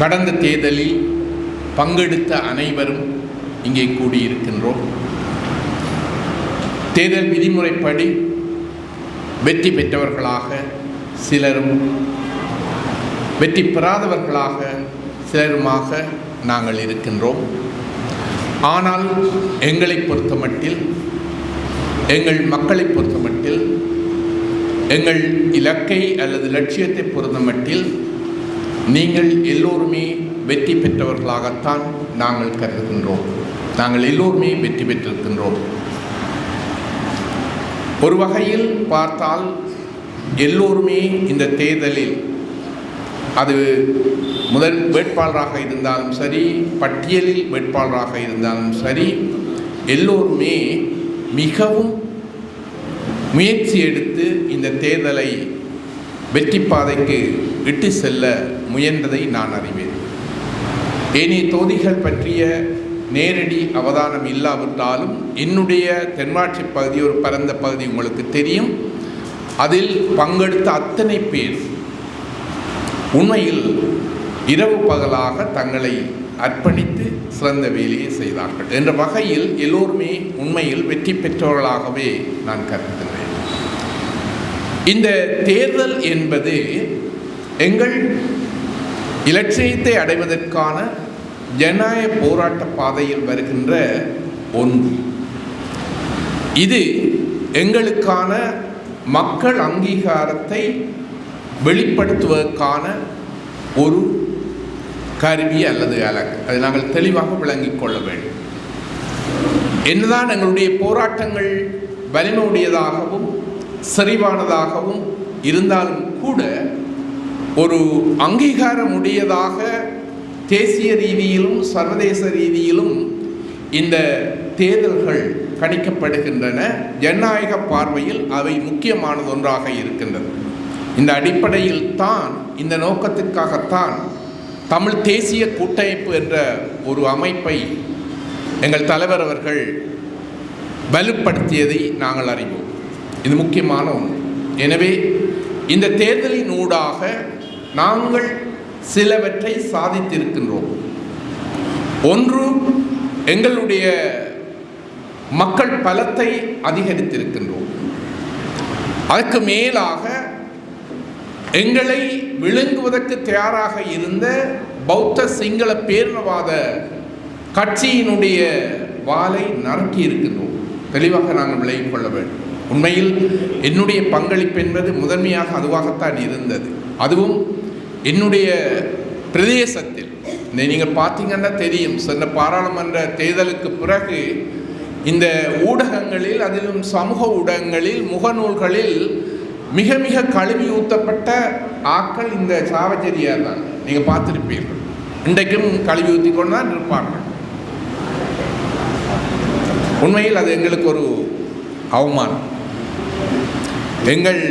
கடந்த தேர்தலில் பங்கெடுத்த அனைவரும் இங்கே கூடியிருக்கின்றோம். தேர்தல் விதிமுறைப்படி வெற்றி பெற்றவர்களாக சிலரும் வெற்றி பெறாதவர்களாக சிலருமாக நாங்கள் இருக்கின்றோம். ஆனால் எங்களை பொறுத்தமட்டில் எங்கள் மக்களை பொறுத்தமட்டில் எங்கள் இலக்கை அல்லது லட்சியத்தை பொறுத்தமட்டில் நீங்கள் எல்லோருமே வெற்றி பெற்றவர்களாகத்தான் நாங்கள் கருதுகின்றோம். நாங்கள் எல்லோருமே வெற்றி பெற்றிருக்கின்றோம். ஒரு வகையில் பார்த்தால் எல்லோருமே இந்த தேர்தலில் அது முதல் வேட்பாளராக இருந்தாலும் சரி பட்டியலில் வேட்பாளராக இருந்தாலும் சரி எல்லோருமே மிகவும் முயற்சி எடுத்து இந்த தேர்தலை வெற்றி பாதைக்கு இட்டு செல்ல முயன்றதை நான் அறிவேன். ஏனைய தொகுதிகள் பற்றிய நேரடி அவதானம் இல்லாவிட்டாலும் என்னுடைய தென்மாட்சி பகுதி ஒரு பரந்த பகுதி உங்களுக்கு தெரியும். அதில் பங்கெடுத்த அத்தனை பேர் உண்மையில் இரவு பகலாக தங்களை அர்ப்பணித்து சிறந்த வேலையை செய்தார்கள். என்ற வகையில் எல்லோருமே உண்மையில் வெற்றி பெற்றவர்களாகவே நான் கருதுகிறேன். இந்த தேர்தல் என்பது எங்கள் இலட்சியத்தை அடைவதற்கான ஜனநாயக போராட்ட பாதையில் வருகின்ற ஒன்று. இது எங்களுக்கான மக்கள் அங்கீகாரத்தை வெளிப்படுத்துவதற்கான ஒரு கருவி அல்லது அலகு. அதை நாங்கள் தெளிவாக விளங்கிக் கொள்ள வேண்டும். என்னதான் எங்களுடைய போராட்டங்கள் வலிமையுடையதாகவும் செறிவானதாகவும் இருந்தாலும் கூட ஒரு அங்கீகாரம் உடையதாக தேசிய ரீதியிலும் சர்வதேச ரீதியிலும் இந்த தேர்தல்கள் கணிக்கப்படுகின்றன. ஜனநாயக பார்வையில் அவை முக்கியமானது ஒன்றாக இருக்கின்றது. இந்த அடிப்படையில் தான் இந்த நோக்கத்திற்காகத்தான் தமிழ் தேசிய கூட்டமைப்பு என்ற ஒரு அமைப்பை எங்கள் தலைவர் அவர்கள் வலுப்படுத்தியதை நாங்கள் அறிவோம். இது முக்கியமான ஒன்று. எனவே இந்த தேர்தலின் ஊடாக நாங்கள் சிலவற்றை சாதித்திருக்கின்றோம். ஒன்று எங்களுடைய மக்கள் பலத்தை அதிகரித்திருக்கின்றோம். அதற்கு மேலாக எங்களை விழுங்குவதற்கு தயாராக இருந்த பௌத்த சிங்கள பேரினவாத கட்சியினுடைய வாளை நறுக்கி இருக்கின்றோம். தெளிவாக நாங்கள் விலகிக் கொள்ள வேண்டும். உண்மையில் என்னுடைய பங்களிப்பு என்பது முதன்மையாக அதுவாகத்தான் இருந்தது. அதுவும் என்னுடைய பிரதேசத்தில் நீங்கள் பார்த்தீங்கன்னா தெரியும் சென்ற பாராளுமன்ற தேர்தலுக்கு பிறகு இந்த ஊடகங்களில் அதிலும் சமூக ஊடகங்களில் முகநூல்களில் மிக மிக கழுவி ஊற்றப்பட்ட ஆக்கள் இந்த சாவச்சேரியார் தான். நீங்கள் பார்த்துருப்பீர்கள். இன்றைக்கும் கழுவி ஊற்றி கொண்டு தான் இருப்பார்கள். உண்மையில் அது எங்களுக்கு ஒரு அவமானம். எங்கள்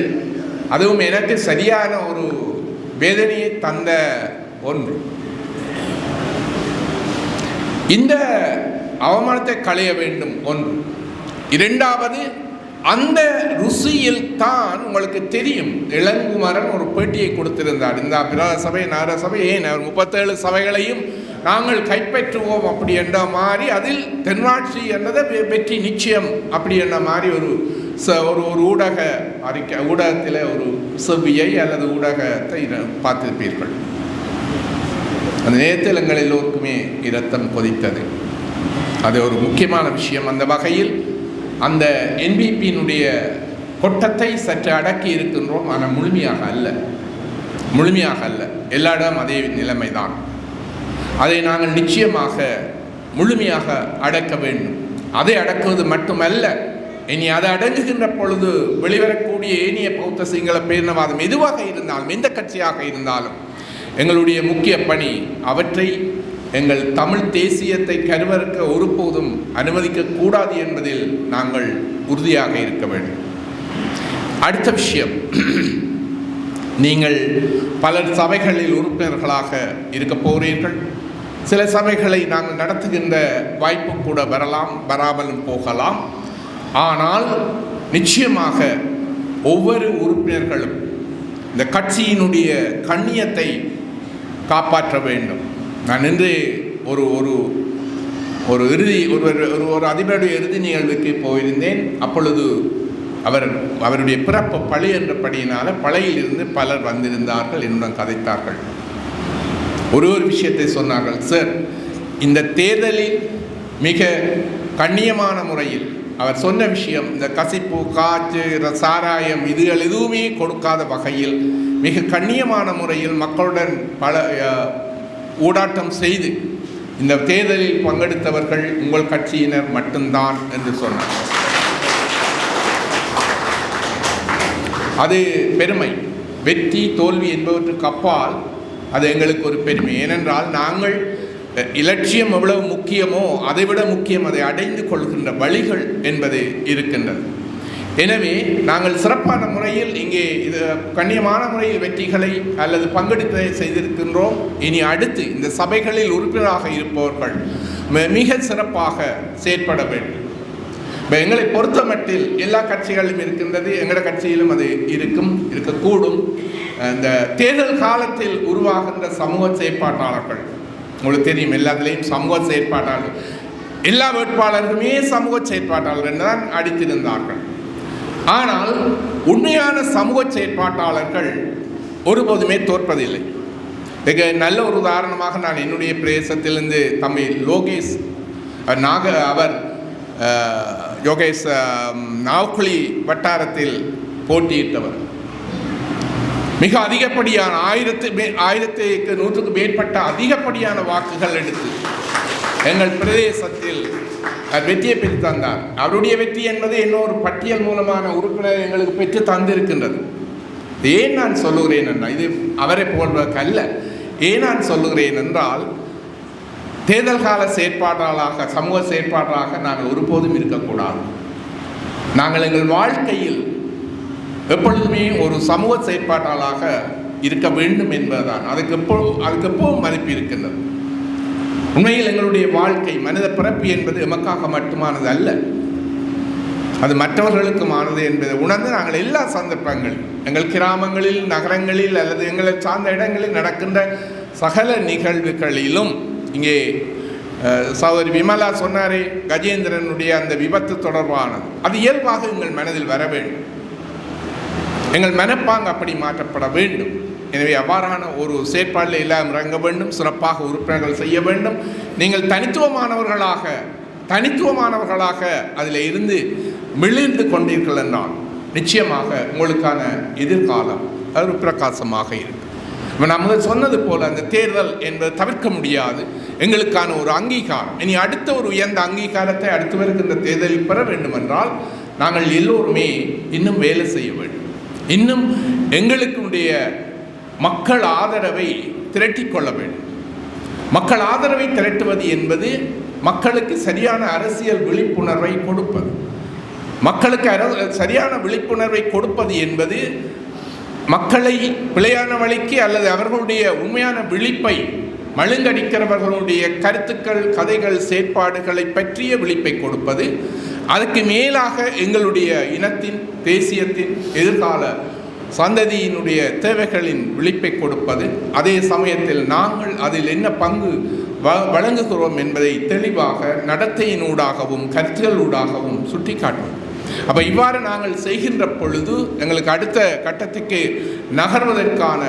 அதுவும் எனக்கு சரியான ஒரு வேதனையை தந்த ஒன்று. இந்த அவமானத்தை களைய வேண்டும் ஒன்று. இரண்டாவது அந்த ருசியில் தான் உங்களுக்கு தெரியும். இளங்குமரன் ஒரு பேட்டியை கொடுத்திருந்தார். இந்த பிரத சபை நகர சபை ஏன்? அவர் முப்பத்தேழு சபைகளையும் நாங்கள் கைப்பற்றுவோம் அப்படி என்ற மாதிரி அதில் தென்னாட்சி என்னதை வெற்றி நிச்சயம் அப்படி என்ற மாதிரி ஒரு ச ஒரு ஒரு ஊடக அறிக்கை ஊடகத்தில் ஒரு செவ்வியை அல்லது ஊடகத்தை பார்த்திருப்பீர்கள். அந்த நேரத்தில் எங்கள் எல்லோருக்குமே இரத்தம் கொதித்தது. அது ஒரு முக்கியமான விஷயம். அந்த வகையில் அந்த என்பிபியினுடைய கொட்டத்தை சற்று அடக்கி இருக்கின்றோம். ஆனால் முழுமையாக அல்ல. முழுமையாக அல்ல. எல்லா இடம் அதே நிலைமைதான். அதை நாங்கள் நிச்சயமாக முழுமையாக அடக்க வேண்டும். அதை அடக்குவது மட்டுமல்ல இனி அதை அடங்குகின்ற பொழுது வெளிவரக்கூடிய ஏனிய பௌத்த சிங்கள பேரினவாதம் எதுவாக இருந்தாலும் எந்த கட்சியாக இருந்தாலும் எங்களுடைய முக்கிய பணி அவற்றை எங்கள் தமிழ் தேசியத்தை கருவறுக்க ஒருபோதும் அனுமதிக்கக்கூடாது என்பதில் நாங்கள் உறுதியாக இருக்க வேண்டும். அடுத்த விஷயம் நீங்கள் பல சபைகளில் உறுப்பினர்களாக இருக்க போகிறீர்கள். சில சபைகளை நாங்கள் நடத்துகின்ற வாய்ப்பு கூட வரலாம் வராமலும் போகலாம். ஆனால் நிச்சயமாக ஒவ்வொரு உறுப்பினர்களும் இந்த கட்சியினுடைய கண்ணியத்தை காப்பாற்ற வேண்டும். நான் இன்று ஒரு ஒரு ஒரு இறுதி ஒரு ஒரு ஒரு அதிபருடைய இறுதி நிகழ்வுக்கு போயிருந்தேன். அப்பொழுது அவர் அவருடைய பிறப்பு பழி என்ற படியினால் பழையிலிருந்து பலர் வந்திருந்தார்கள் என்னுடன் கதைத்தார்கள். ஒரு ஒரு விஷயத்தை சொன்னார்கள் சார் இந்த தேர்தலில் மிக கண்ணியமான முறையில் அவர் சொன்ன விஷயம் இந்த கசிப்பு காற்று ர- சாராயம் இதுகள் எதுவுமே கொடுக்காத வகையில் மிக கண்ணியமான முறையில் மக்களுடன் பல ஊடாட்டம் செய்து இந்த தேர்தலில் பங்கெடுத்தவர்கள் உங்கள் கட்சியினர் மட்டும்தான் என்று சொன்னார். அது பெருமை. வெற்றி தோல்வி என்பவற்றுக்கு அப்பால் அது எங்களுக்கு ஒரு பெருமை. ஏனென்றால் நாங்கள் இலட்சியம் எவ்வளவு முக்கியமோ அதைவிட முக்கியம் அதை அடைந்து கொள்கின்ற வழிகள் என்பது இருக்கின்றது. எனவே நாங்கள் சிறப்பான முறையில் இங்கே இது கண்ணியமான முறையில் வெற்றிகளை அல்லது பங்கெடுப்பதை செய்திருக்கின்றோம். இனி அடுத்து இந்த சபைகளில் உறுப்பினராக இருப்பவர்கள் மிக சிறப்பாக செயற்பட வேண்டும். இப்போ எங்களை பொறுத்த மட்டில் எல்லா கட்சிகளும் இருக்கின்றது. எங்களோட கட்சியிலும் அது இருக்கும் இருக்கக்கூடும். இந்த தேர்தல் காலத்தில் உருவாகின்ற சமூக செயற்பாட்டாளர்கள் உங்களுக்கு தெரியும். எல்லாத்துலேயும் சமூக செயற்பாட்டாளர்கள் எல்லா வேட்பாளர்களுமே சமூக செயற்பாட்டாளர் என்று தான் அடித்திருந்தார்கள். ஆனால் உண்மையான சமூக செயற்பாட்டாளர்கள் ஒருபோதுமே தோற்பதில்லை. மிக நல்ல ஒரு உதாரணமாக நான் என்னுடைய பிரதேசத்திலிருந்து தம்பி லோகேஷ் நாக அவர் யோகேஷ் அஹ், நாவுக்குழி வட்டாரத்தில் போட்டியிட்டவர். மிக அதிகப்படியான ஆயிரத்து மே ஆயிரத்துக்கு நூற்றுக்கு மேற்பட்ட அதிகப்படியான வாக்குகள் எடுத்து எங்கள் பிரதேசத்தில் வெற்றியை பெற்று தந்தார். அவருடைய வெற்றி என்பது இன்னொரு பட்டியல் மூலமான உறுப்பினர் எங்களுக்கு பெற்று தந்திருக்கின்றது. ஏன் நான் சொல்லுகிறேன் என்றால் இது அவரை போல்வதற்கு அல்ல. ஏன் நான் சொல்லுகிறேன் என்றால் தேர்தல் கால செயற்பாட்டாளராக சமூக செயற்பாட்டாளராக நாங்கள் ஒருபோதும் இருக்கக்கூடாது. நாங்கள் எங்கள் வாழ்க்கையில் எப்பொழுதுமே ஒரு சமூக செயற்பாட்டாளாக இருக்க வேண்டும் என்பதுதான். அதுக்கு எப்போ அதுக்கு எப்பவும் மதிப்பு இருக்கின்றது? உண்மையில் எங்களுடைய வாழ்க்கை மனித பிறப்பு என்பது எமக்காக மட்டுமானது அல்ல. அது மற்றவர்களுக்குமானது என்பதை உணர்ந்து நாங்கள் எல்லா சந்தர்ப்பங்கள் எங்கள் கிராமங்களில் நகரங்களில் அல்லது எங்களை சார்ந்த இடங்களில் நடக்கின்ற சகல நிகழ்வுகளிலும் இங்கே அஹ், சகோதரி விமலா சொன்னாரே கஜேந்திரனுடைய அந்த விபத்து தொடர்பானது. அது இயல்பாக எங்கள் மனதில் வர வேண்டும். எங்கள் மனப்பாங்கு அப்படி மாற்றப்பட வேண்டும். எனவே அவ்வாறான ஒரு செயற்பாட்டில் எல்லாம் இறங்க வேண்டும். சிறப்பாக உறுப்பினர்கள் செய்ய வேண்டும். நீங்கள் தனித்துவமானவர்களாக தனித்துவமானவர்களாக அதில் இருந்து மிளிர்ந்து கொண்டீர்கள் என்றால் நிச்சயமாக உங்களுக்கான எதிர்காலம் அது பிரகாசமாக இருக்கும். இப்போ நம்ம சொன்னது போல் அந்த தேர்தல் என்பது தவிர்க்க முடியாது. எங்களுக்கான ஒரு அங்கீகாரம். இனி அடுத்த ஒரு உயர்ந்த அங்கீகாரத்தை அடுத்து வருகின்ற தேர்தலில் பெற வேண்டுமென்றால் நாங்கள் எல்லோருமே இன்னும் வேலை செய்ய வேண்டும். இன்னும் எங்களுக்குடைய மக்கள் ஆதரவை திரட்டி கொள்ள வேண்டும். மக்கள் ஆதரவை திரட்டுவது என்பது மக்களுக்கு சரியான அரசியல் விழிப்புணர்வை கொடுப்பது. மக்களுக்கு அர- சரியான விழிப்புணர்வை கொடுப்பது என்பது மக்களை பிழையான வழிக்கு அல்லது அவர்களுடைய உண்மையான விழிப்பை மழுங்கடிக்கிறவர்களுடைய கருத்துக்கள் கதைகள் செயற்பாடுகளை பற்றிய விழிப்பை கொடுப்பது. அதுக்கு மேலாக எங்களுடைய இனத்தின் தேசியத்தின் எதிர்கால சந்ததியினுடைய தேவைகளின் விழிப்பை கொடுப்பது. அதே சமயத்தில் நாங்கள் அதில் என்ன பங்கு வ- வழங்குகிறோம் என்பதை தெளிவாக நடத்தையினூடாகவும் கருத்துகளூடாகவும் சுட்டிக்காட்டுவோம். அப்போ இவ்வாறு நாங்கள் செய்கின்ற பொழுது எங்களுக்கு அடுத்த கட்டத்துக்கு நகர்வதற்கான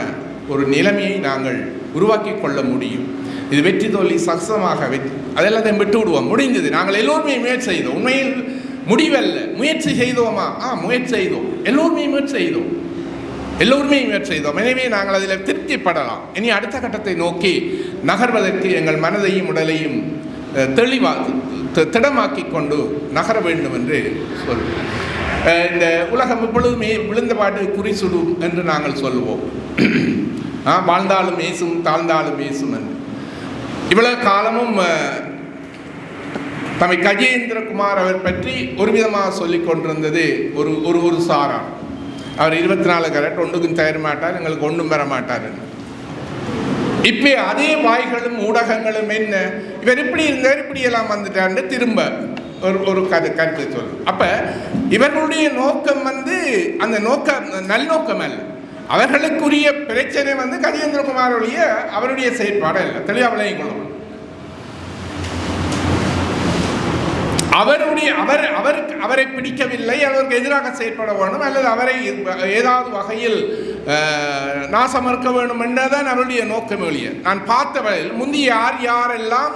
ஒரு நிலைமையை நாங்கள் உருவாக்கி கொள்ள முடியும். இது வெற்றி தோல்வி சக்சமாக வெற்றி அதெல்லாத்தையும் விட்டு விடுவோம் முடிந்தது நாங்கள் எல்லோருமே முயற்சி செய்தோம். உண்மையில் முடிவல்ல. முயற்சி செய்தோமா? ஆ முயற்சி செய்தோம். எல்லோருமே முயற்சி செய்தோம். எல்லோருமே முயற்சி செய்தோம். எனவே நாங்கள் அதில் திருப்திப்படலாம். இனி அடுத்த கட்டத்தை நோக்கி நகர்வதற்கு எங்கள் மனதையும் உடலையும் தெளிவா திடமாக்கி கொண்டு நகர வேண்டும் என்று சொல்வோம். இந்த உலகம் எப்பொழுதுமே விழுந்த பாட்டு குறி சுடும் என்று நாங்கள் சொல்வோம். ஆ, வாழ்ந்தாலும் ஏசும் தாழ்ந்தாலும் ஏசும் என்று. இவ்வளவு காலமும் அஹ், தம்மை கஜேந்திரகுமார் அவர் பற்றி ஒரு விதமாக சொல்லி கொண்டிருந்தது ஒரு ஒரு ஒரு சாரார். அவர் இருபத்தி நாலு கரெக்ட் ஒன்றுக்கும் தயார மாட்டார் எங்களுக்கு ஒன்றும் பெற மாட்டார் இப்போ அதே வாய்களும் ஊடகங்களும் என்ன? இவர் இப்படி இருந்தார் இப்படி எல்லாம் வந்துட்டார்னு திரும்ப ஒரு ஒரு கரு கருத்தை சொல்லு அப்போ இவர்களுடைய நோக்கம் வந்து அந்த நோக்கம் நல்நோக்கம் அல்ல. அவர்களுக்குரிய பிரச்சனை வந்து கஜேந்திரகுமாரோடைய அவருடைய செயற்பாடு இல்லை. தெளிவாக விளங்கிக் கொள்ளணும் அவருடைய அவர் அவருக்கு அவரை பிடிக்கவில்லை அவருக்கு எதிராக செயற்பட வேண்டும் அல்லது அவரை ஏதாவது வகையில் நாசமறுக்க வேண்டும் என்றதான் அவருடைய நோக்கம் ஒழிய நான் பார்த்த வகையில் முந்தைய யார் யாரெல்லாம்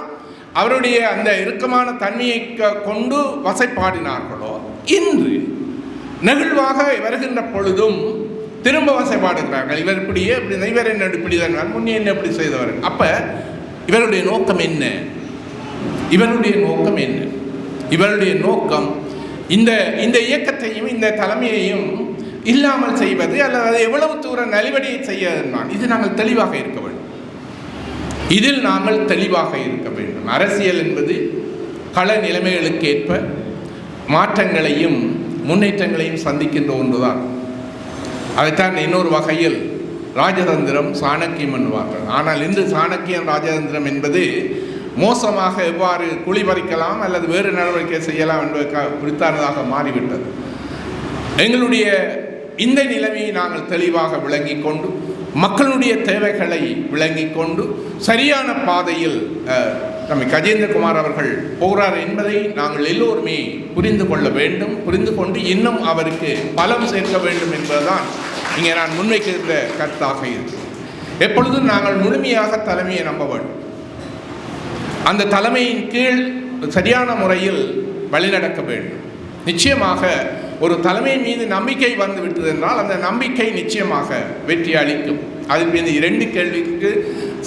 அவருடைய அந்த இறுக்கமான தன்மையை க- கொண்டு வசைப்பாடினார்களோ இன்று நெகிழ்வாக வருகின்ற பொழுதும் திரும்ப வசைப்பாடுகிறார்கள் இவர் இப்படியே இப்படி இவர் என்ன இப்படி தான் முன்னே என்ன இப்படி செய்தவர். அப்போ இவருடைய நோக்கம் என்ன? இவருடைய நோக்கம் என்ன? இவருடைய நோக்கம் இந்த இந்த இயக்கத்தையும் இந்த தலைமையையும் இல்லாமல் செய்வது அல்லது அதை எவ்வளவு தூரம் நலிவடையை செய்ய இது நாங்கள் தெளிவாக இருக்க வேண்டும். இதில் நாங்கள் தெளிவாக இருக்க வேண்டும். அரசியல் என்பது கள நிலைமைகளுக்கு ஏற்ப மாற்றங்களையும் முன்னேற்றங்களையும் சந்திக்கின்ற ஒன்றுதான். அதைத்தான் இன்னொரு வகையில் ராஜதந்திரம் சாணக்கியம் என்பார்கள் ஆனால் இன்று சாணக்கியம் ராஜதந்திரம் என்பது மோசமாக எவ்வாறு குழி பறிக்கலாம் அல்லது வேறு நடவடிக்கை செய்யலாம் என்பதற்காக குறித்தானதாக மாறிவிட்டது. எங்களுடைய இந்த நிலைமையை நாங்கள் தெளிவாக விளங்கிக் கொண்டு மக்களுடைய தேவைகளை விளங்கிக் கொண்டு சரியான பாதையில் நம்மை கஜேந்திரகுமார் அவர்கள் போகிறார் என்பதை நாங்கள் எல்லோருமே புரிந்து கொள்ள வேண்டும். புரிந்து கொண்டு இன்னும் அவருக்கு பலம் சேர்க்க வேண்டும் என்பதுதான் இங்கே நான் முன்வைக்கிற கருத்தாக இருக்கு எப்பொழுதும் நாங்கள் முழுமையாக தலைமையை நம்ப வேண்டும். அந்த தலைமையின் கீழ் சரியான முறையில் வழிநடக்க வேண்டும். நிச்சயமாக ஒரு தலைமை மீது நம்பிக்கை வந்து விட்டது என்றால் அந்த நம்பிக்கை நிச்சயமாக வெற்றி அளிக்கும். அதன் மீது இரண்டு கேள்விக்கு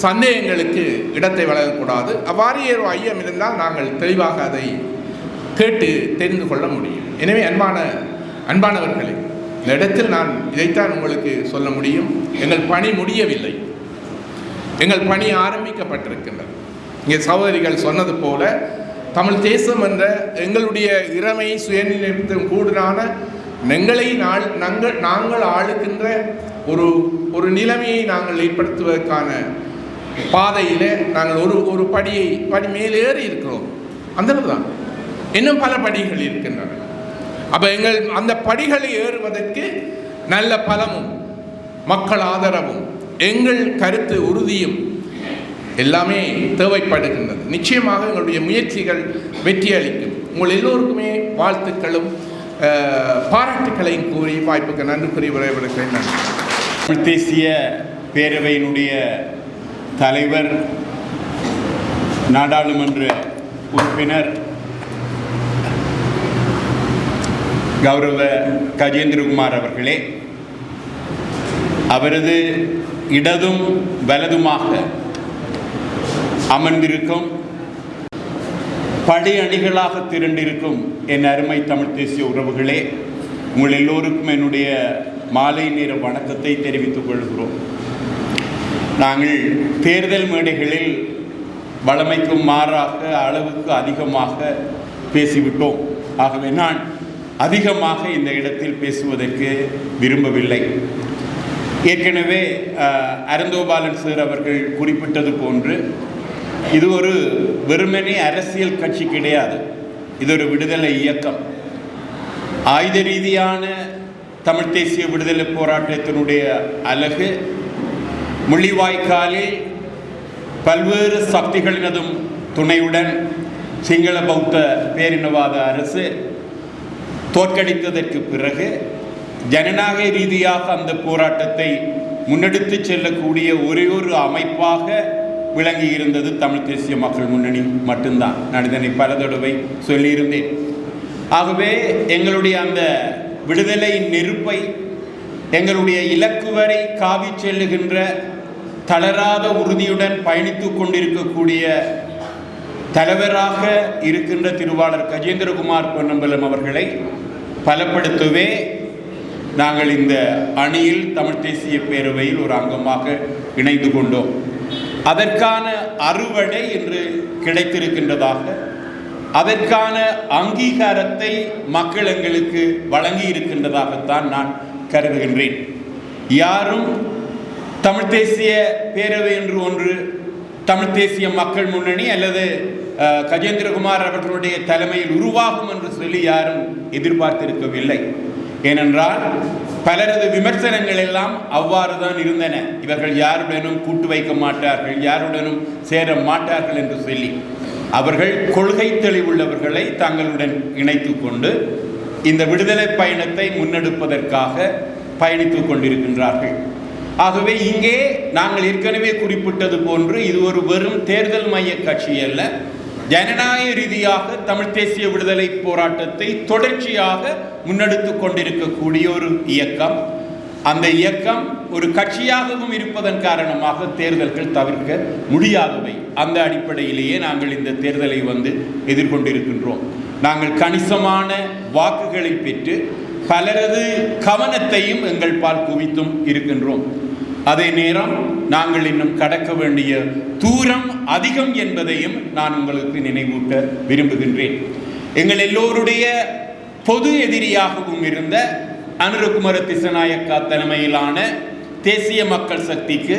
சந்தேகங்களுக்கு இடத்தை வழங்கக்கூடாது. அவ்வாறு ஒரு ஐயம் இருந்தால் நாங்கள் தெளிவாக அதை கேட்டு தெரிந்து கொள்ள முடியும். எனவே அன்பான அன்பானவர்களே இந்த இடத்தில் நான் இதைத்தான் உங்களுக்கு சொல்ல முடியும். எங்கள் பணி முடியவில்லை. எங்கள் பணி ஆரம்பிக்கப்பட்டிருக்கின்றது இங்கே சகோதரிகள் சொன்னது போல தமிழ் தேசம் என்ற எங்களுடைய இறமை சுயநிலைத்தும் கூடுதலான எங்களை நாள் நாங்கள் நாங்கள் ஆளுகின்ற ஒரு ஒரு நிலைமையை நாங்கள் ஏற்படுத்துவதற்கான பாதையில் நாங்கள் ஒரு ஒரு படியை படி மேலேறி இருக்கிறோம். அந்த தான் இன்னும் பல படிகள் இருக்கின்றன. அப்போ எங்கள் அந்த படிகளை ஏறுவதற்கு நல்ல பலமும் மக்கள் ஆதரவும் எங்கள் கருத்து உறுதியும் எல்லாமே தேவைப்படுகின்றது. நிச்சயமாக எங்களுடைய முயற்சிகள் வெற்றி அளிக்கும். உங்கள் எல்லோருக்குமே வாழ்த்துக்களும் பாராட்டுக்களையும் கூறி வாய்ப்புக்கு நன்றி கூறி விரைவிடுகிறேன் நன்றி. தேசிய பேரவையினுடைய தலைவர் நாடாளுமன்ற உறுப்பினர் கௌரவ கஜேந்திரகுமார் அவர்களே அவரது இடதும் வலதுமாக அமர்ந்திருக்கும் படை அணிகளாக திரண்டிருக்கும் என் அருமை தமிழ் தேசிய உறவுகளே உங்கள் எல்லோருக்கும் என்னுடைய மாலை நேர வணக்கத்தை தெரிவித்துக் கொள்கிறோம். நாங்கள் தேர்தல் மேடைகளில் வளமைக்கும் மாறாக அளவுக்கு அதிகமாக பேசிவிட்டோம். ஆகவே நான் அதிகமாக இந்த இடத்தில் பேசுவதற்கு விரும்பவில்லை. ஏற்கனவே அருந்தோபாலன் சார் அவர்கள் குறிப்பிட்டது போன்று இது ஒரு வெறுமனே அரசியல் கட்சி கிடையாது. இது ஒரு விடுதலை இயக்கம். ஆயுத ரீதியான தமிழ் தேசிய விடுதலை போராட்டத்தினுடைய அழகு முள்ளிவாய்க்காலில் பல்வேறு சக்திகளினதும் துணையுடன் சிங்கள பௌத்த பேரினவாத அரசு தோற்கடித்ததற்கு பிறகு ஜனநாயக ரீதியாக அந்த போராட்டத்தை முன்னெடுத்து செல்லக்கூடிய ஒரே ஒரு அமைப்பாக விளங்கி இருந்தது தமிழ் தேசிய மக்கள் முன்னணி மட்டும்தான். நான் இதனை பல தடவை சொல்லியிருந்தேன். ஆகவே எங்களுடைய அந்த விடுதலையின் நெருப்பை எங்களுடைய இலக்கு வரை காவி செல்லுகின்ற தளராத உறுதியுடன் பயணித்து கொண்டிருக்கக்கூடிய தலைவராக இருக்கின்ற திருவாளர் கஜேந்திரகுமார் பொன்னம்பலம் அவர்களை பலப்படுத்தவே நாங்கள் இந்த அணியில் தமிழ் தேசிய பேரவையில் ஒரு அங்கமாக இணைந்து கொண்டோம். அதற்கான அறுவடை இன்று கிடைத்திருக்கின்றதாக அதற்கான அங்கீகாரத்தை மக்கள் எங்களுக்கு வழங்கி இருக்கின்றதாகத்தான் நான் கருதுகின்றேன். யாரும் தமிழ் தேசிய பேரவை என்று ஒன்று தமிழ் தேசிய மக்கள் முன்னணி அல்லது கஜேந்திரகுமார் அவர்களுடைய தலைமையில் உருவாகும் என்று சொல்லி யாரும் எதிர்பார்த்திருக்கவில்லை. ஏனென்றால் பலரது விமர்சனங்கள் எல்லாம் அவ்வாறு தான் இருந்தன. இவர்கள் யாருடனும் கூட்டு வைக்க மாட்டார்கள் யாருடனும் சேர மாட்டார்கள் என்று சொல்லி. அவர்கள் கொள்கை தெளிவுள்ளவர்களை தங்களுடன் இணைத்து கொண்டு இந்த விடுதலை பயணத்தை முன்னெடுப்பதற்காக பயணித்துக் கொண்டிருக்கின்றார்கள். ஆகவே இங்கே நாங்கள் ஏற்கனவே குறிப்பிட்டது போன்று இது ஒரு வெறும் தேர்தல் மைய கட்சி அல்ல ஜனநாயக ரீதியாக தமிழ் தேசிய விடுதலை போராட்டத்தை தொடர்ச்சியாக முன்னெடுத்து கொண்டிருக்கக்கூடிய ஒரு இயக்கம். அந்த இயக்கம் ஒரு கட்சியாகவும் இருப்பதன் காரணமாக தேர்தல்கள் தவிர்க்க முடியாதவை. அந்த அடிப்படையிலேயே நாங்கள் இந்த தேர்தலை வந்து எதிர்கொண்டிருக்கின்றோம். நாங்கள் கணிசமான வாக்குகளை பெற்று பலரது கவனத்தையும் எங்கள் பால் குவித்தும் இருக்கின்றோம். அதே நேரம் நாங்கள் இன்னும் கடக்க வேண்டிய தூரம் அதிகம் என்பதையும் நான் உங்களுக்கு நினைவூட்ட விரும்புகின்றேன். எங்கள் எல்லோருடைய பொது எதிரியாகவும் இருந்த அனுரகுமர திசநாயக்கா தலைமையிலான தேசிய மக்கள் சக்திக்கு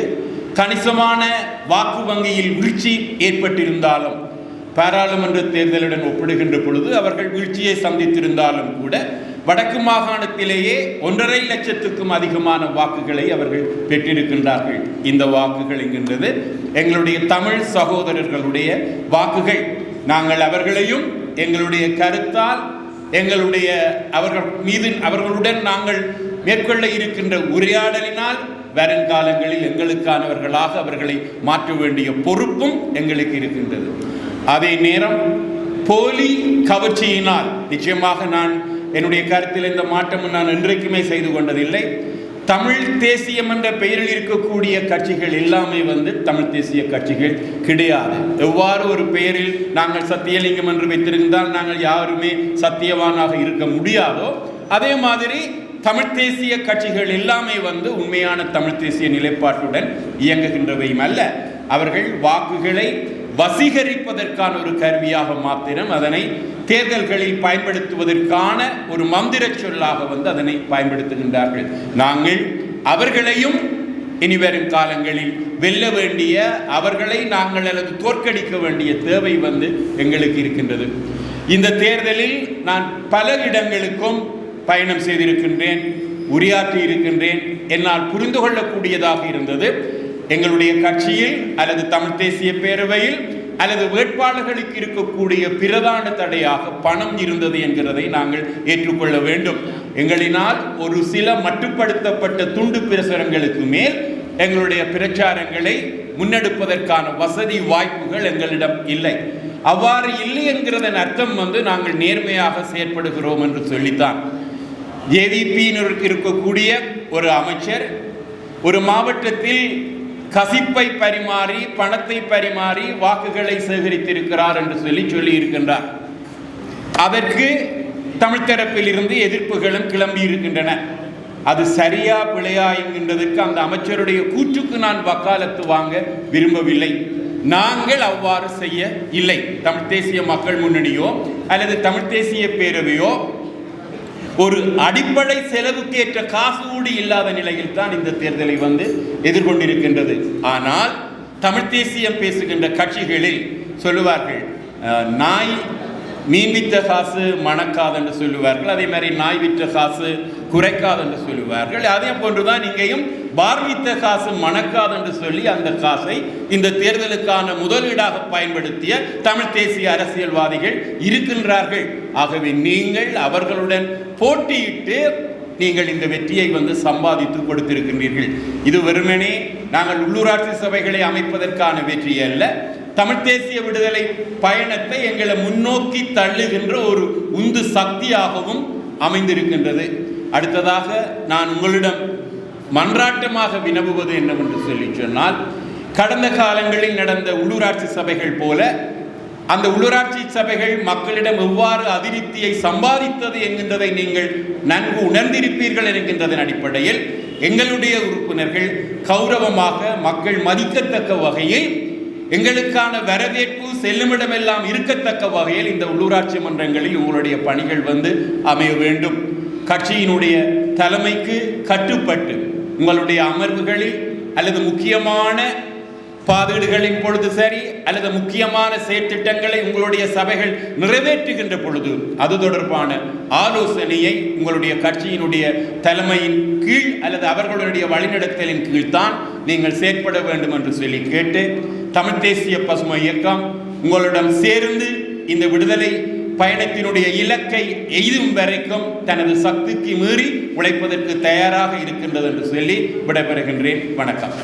கணிசமான வாக்கு வங்கியில் வீழ்ச்சி ஏற்பட்டிருந்தாலும் பாராளுமன்ற தேர்தலுடன் ஒப்பிடுகின்ற பொழுது அவர்கள் வீழ்ச்சியை சந்தித்திருந்தாலும் கூட வடக்கு மாகாணத்திலேயே ஒன்றரை லட்சத்துக்கும் அதிகமான வாக்குகளை அவர்கள் பெற்றிருக்கின்றார்கள். இந்த வாக்குகள் என்கின்றது எங்களுடைய தமிழ் சகோதரர்களுடைய வாக்குகள். நாங்கள் அவர்களையும் எங்களுடைய கருத்தால் எங்களுடைய அவர்கள் மீது அவர்களுடன் நாங்கள் மேற்கொள்ள இருக்கின்ற உரையாடலினால் வருங்காலங்களில் எங்களுக்கானவர்களாக அவர்களை மாற்ற வேண்டிய பொறுப்பும் எங்களுக்கு இருக்கின்றது. அதே நேரம் போலி கவர்ச்சியினால் நிச்சயமாக நான் என்னுடைய கருத்தில் இந்த மாற்றமும் நான் என்றைக்குமே செய்து கொண்டதில்லை. தமிழ் தேசியம் என்ற பெயரில் இருக்கக்கூடிய கட்சிகள் எல்லாமே வந்து தமிழ் தேசிய கட்சிகள் கிடையாது. எவ்வாறு ஒரு பெயரில் நாங்கள் சத்தியலிங்கம் என்று வைத்திருந்தால் நாங்கள் யாருமே சத்தியவானாக இருக்க முடியாதோ அதே மாதிரி தமிழ் தேசிய கட்சிகள் எல்லாமே வந்து உண்மையான தமிழ் தேசிய நிலைப்பாட்டுடன் இயங்குகின்றவையும் அல்ல. அவர்கள் வாக்குகளை வசீகரிப்பதற்கான ஒரு கருவியாக மாத்திரம் அதனை தேர்தல்களில் பயன்படுத்துவதற்கான ஒரு மந்திர சொல்லாக வந்து அதனை பயன்படுத்துகின்றார்கள். நாங்கள் அவர்களையும் இனி வரும் காலங்களில் வெல்ல வேண்டிய அவர்களை நாங்கள் அல்லது தோற்கடிக்க வேண்டிய தேவை வந்து எங்களுக்கு இருக்கின்றது. இந்த தேர்தலில் நான் பல இடங்களுக்கும் பயணம் செய்திருக்கின்றேன் உரையாற்றி இருக்கின்றேன் என்னால் புரிந்து கொள்ளக்கூடியதாக இருந்தது. எங்களுடைய கட்சியில் அல்லது தமிழ் தேசிய பேரவையில் அல்லது வேட்பாளர்களுக்கு இருக்கக்கூடிய பிரதான தடையாக பணம் இருந்தது என்கிறதை நாங்கள் ஏற்றுக்கொள்ள வேண்டும். எங்களினால் ஒரு சில மட்டுப்படுத்தப்பட்ட துண்டு பிரசுரங்களுக்கு மேல் எங்களுடைய பிரச்சாரங்களை முன்னெடுப்பதற்கான வசதி வாய்ப்புகள் எங்களிடம் இல்லை. அவ்வாறு இல்லை என்கிறதன் அர்த்தம் வந்து நாங்கள் நேர்மையாக செயற்படுகிறோம் என்று சொல்லித்தான். ஜேவிபியினருக்கு இருக்கக்கூடிய ஒரு அமைச்சர் ஒரு மாவட்டத்தில் கசிப்பை பரிமாறி பணத்தை பரிமாறி வாக்குகளை சேகரித்திருக்கிறார் என்று சொல்லி சொல்லி இருக்கின்றார் அதற்கு தமிழ் தரப்பில் இருந்து எதிர்ப்புகளும் கிளம்பி இருக்கின்றன. அது சரியா பிழையா என்கின்றதற்கு அந்த அமைச்சருடைய கூற்றுக்கு நான் வக்காலத்து வாங்க விரும்பவில்லை. நாங்கள் அவ்வாறு செய்ய இல்லை. தமிழ் தேசிய மக்கள் முன்னணியோ அல்லது தமிழ் தேசிய பேரவையோ ஒரு அடிப்படை செலவுக்கு ஏற்ற காசு கூடி இல்லாத நிலையில் தான் இந்த தேர்தலை வந்து எதிர்கொண்டிருக்கின்றது. ஆனால் தமிழ் தேசியம் பேசுகின்ற கட்சிகளில் சொல்லுவார்கள் நாய் மீன் வித்த காசு மணக்காதென்று சொல்லுவார்கள். அதே மாதிரி நாய் விற்ற காசு குறைக்காதென்று சொல்லுவார்கள். அதே போன்றுதான் இங்கேயும் பார் வித்த காசு மணக்காதென்று சொல்லி அந்த காசை இந்த தேர்தலுக்கான முதலீடாக பயன்படுத்திய தமிழ் தேசிய அரசியல்வாதிகள் இருக்கின்றார்கள். ஆகவே நீங்கள் அவர்களுடன் போட்டியிட்டு நீங்கள் இந்த வெற்றியை வந்து சம்பாதித்து கொடுத்திருக்கின்றீர்கள். இது வெறுமனே நாங்கள் உள்ளூராட்சி சபைகளை அமைப்பதற்கான வெற்றி அல்ல. தமிழ் தேசிய விடுதலை பயணத்தை எங்களை முன்னோக்கி தள்ளுகின்ற ஒரு உந்து சக்தியாகவும் அமைந்திருக்கின்றது. அடுத்ததாக நான் உங்களிடம் மன்றாட்டமாக வினவுவது என்னவென்று சொல்லி சொன்னால் கடந்த காலங்களில் நடந்த உள்ளூராட்சி சபைகள் போல அந்த உள்ளூராட்சி சபைகள் மக்களிடம் எவ்வாறு அதிருப்தியை சம்பாதித்தது என்கின்றதை நீங்கள் நன்கு உணர்ந்திருப்பீர்கள் என்கின்றதன் அடிப்படையில் எங்களுடைய உறுப்பினர்கள் கௌரவமாக மக்கள் மதிக்கத்தக்க வகையில் எங்களுக்கான வரவேற்பு செல்லுமிடமெல்லாம் இருக்கத்தக்க வகையில் இந்த உள்ளூராட்சி மன்றங்களில் உங்களுடைய பணிகள் வந்து அமைய வேண்டும். கட்சியினுடைய தலைமைக்கு கட்டுப்பட்டு உங்களுடைய அமர்வுகளில் அல்லது முக்கியமான பாதீடுகளின் பொழுது சரி அல்லது முக்கியமான செயற்திட்டங்களை உங்களுடைய சபைகள் நிறைவேற்றுகின்ற பொழுது அது தொடர்பான ஆலோசனையை உங்களுடைய கட்சியினுடைய தலைமையின் கீழ் அல்லது அவர்களுடைய வழிநடத்தலின் கீழ்தான் நீங்கள் செயற்பட வேண்டும் என்று சொல்லி கேட்டு தமிழ் தேசிய பசுமை இயக்கம் உங்களிடம் சேர்ந்து இந்த விடுதலை பயணத்தினுடைய இலக்கை எய்தும் வரைக்கும் தனது சக்திக்கு மீறி உழைப்பதற்கு தயாராக இருக்கின்றது என்று சொல்லி விடைபெறுகின்றேன். வணக்கம்.